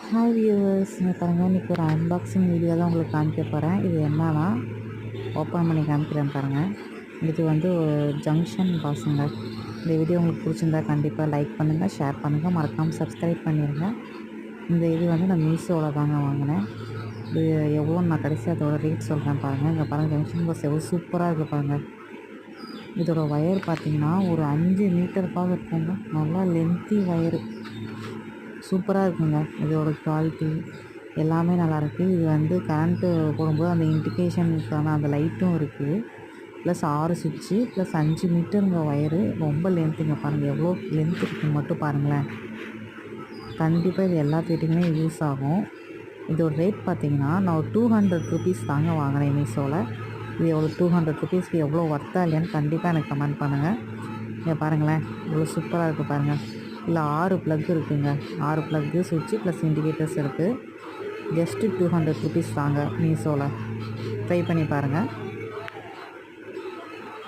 Hi viewers இங்கே பாருங்கள் இன்றைக்கி ஒரு அன்பாக்சிங் வீடியோ தான் உங்களுக்கு காமிக்க போகிறேன் இது என்னன்னா ஓப்பன் பண்ணி காமிக்கிறேன் பாருங்கள் இது வந்து ஒரு ஜங்ஷன் பாஸுங்க இந்த வீடியோ உங்களுக்கு பிடிச்சிருந்தா கண்டிப்பாக லைக் பண்ணுங்கள் ஷேர் பண்ணுங்கள் மறக்காமல் சப்ஸ்கிரைப் பண்ணிடுங்க இந்த இது வந்து நான் மீஷோவில் தாங்க வாங்கினேன். இது எவ்வளோ நான் கடைசி அதோட ரேட் சொல்கிறேன் பாருங்கள் இங்கே பாருங்கள் ஜங்ஷன் பாஸ் எவ்வளோ சூப்பராக இருக்குது பாருங்கள் இதோடய ஒயர் பார்த்திங்கன்னா ஒரு அஞ்சு மீட்டருக்காக இருக்குங்க. நல்லா லென்த்தி ஒயரு சூப்பராக இருக்குங்க. இதோட குவாலிட்டி எல்லாமே நல்லாயிருக்கு இது வந்து கரண்ட்டு போடும்போது அந்த இண்டிகேஷனுக்கான அந்த லைட்டும் இருக்குது ப்ளஸ் ஆறு சுவிட்சு ப்ளஸ் அஞ்சு மீட்டருங்க ஒயரு ரொம்ப லென்த்துங்க பாருங்கள் எவ்வளோ லென்த் இருக்குன்னு மட்டும் பாருங்களேன். கண்டிப்பாக இது எல்லா வீட்டுக்குமே யூஸ் ஆகும். இதோட ரேட் பார்த்திங்கன்னா நான் ஒரு டூ ஹண்ட்ரட் ருபீஸ் தாங்க வாங்கினேன் மீஷோவில் இது எவ்வளோ டூ ஹண்ட்ரட் ருபீஸ்க்கு எவ்வளோ ஒர்த்தா இல்லையான்னு கண்டிப்பாக எனக்கு கமெண்ட் பண்ணுங்கள் இங்கே பாருங்களேன். இவ்வளோ சூப்பராக இருக்குது பாருங்கள் இல்லை ஆறு ப்ளக் இருக்குங்க. ஆறு ப்ளக்கு சுவிட்சு ப்ளஸ் இண்டிகேட்டர்ஸ் இருக்குது ஜஸ்ட்டு டூ ஹண்ட்ரட் ருபீஸ் தாங்க மீஷோவில் ட்ரை பண்ணி பாருங்கள்